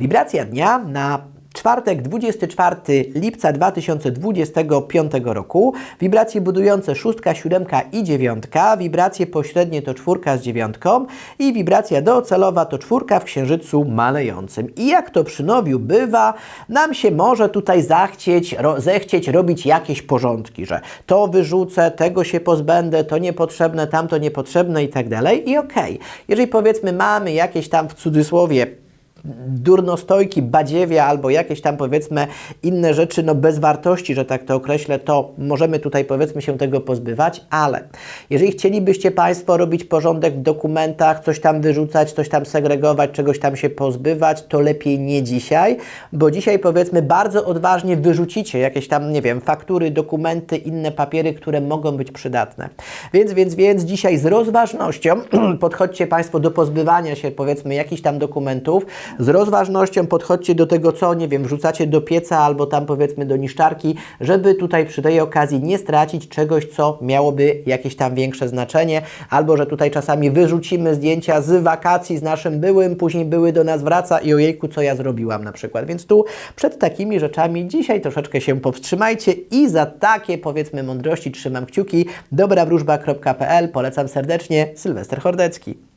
Wibracja dnia na czwartek 24 lipca 2025 roku. Wibracje budujące szóstka, siódemka i dziewiątka. Wibracje pośrednie to czwórka z dziewiątką i wibracja docelowa to czwórka w księżycu malejącym. I jak to przy nowiu bywa, nam się może tutaj zachcieć, ro, zechcieć robić jakieś porządki, że to wyrzucę, tego się pozbędę, to niepotrzebne, tamto niepotrzebne i tak dalej. I okej, jeżeli powiedzmy mamy jakieś tam w cudzysłowie durnostojki, badziewia albo jakieś tam powiedzmy inne rzeczy, no bez wartości, że tak to określę, to możemy tutaj powiedzmy się tego pozbywać, ale jeżeli chcielibyście Państwo robić porządek w dokumentach, coś tam wyrzucać, coś tam segregować, czegoś tam się pozbywać, to lepiej nie dzisiaj, bo dzisiaj powiedzmy bardzo odważnie wyrzucicie jakieś tam, nie wiem, faktury, dokumenty, inne papiery, które mogą być przydatne. Więc, więc, więc dzisiaj z rozważnością podchodźcie Państwo do pozbywania się powiedzmy jakichś tam dokumentów, z rozważnością podchodźcie do tego, co, nie wiem, wrzucacie do pieca albo tam powiedzmy do niszczarki, żeby tutaj przy tej okazji nie stracić czegoś, co miałoby jakieś tam większe znaczenie, albo że tutaj czasami wyrzucimy zdjęcia z wakacji z naszym byłym, później były do nas wraca i ojejku, co ja zrobiłam na przykład. Więc tu przed takimi rzeczami dzisiaj troszeczkę się powstrzymajcie i za takie powiedzmy mądrości trzymam kciuki. Dobrawróżba.pl polecam serdecznie. Sylwester Hordecki.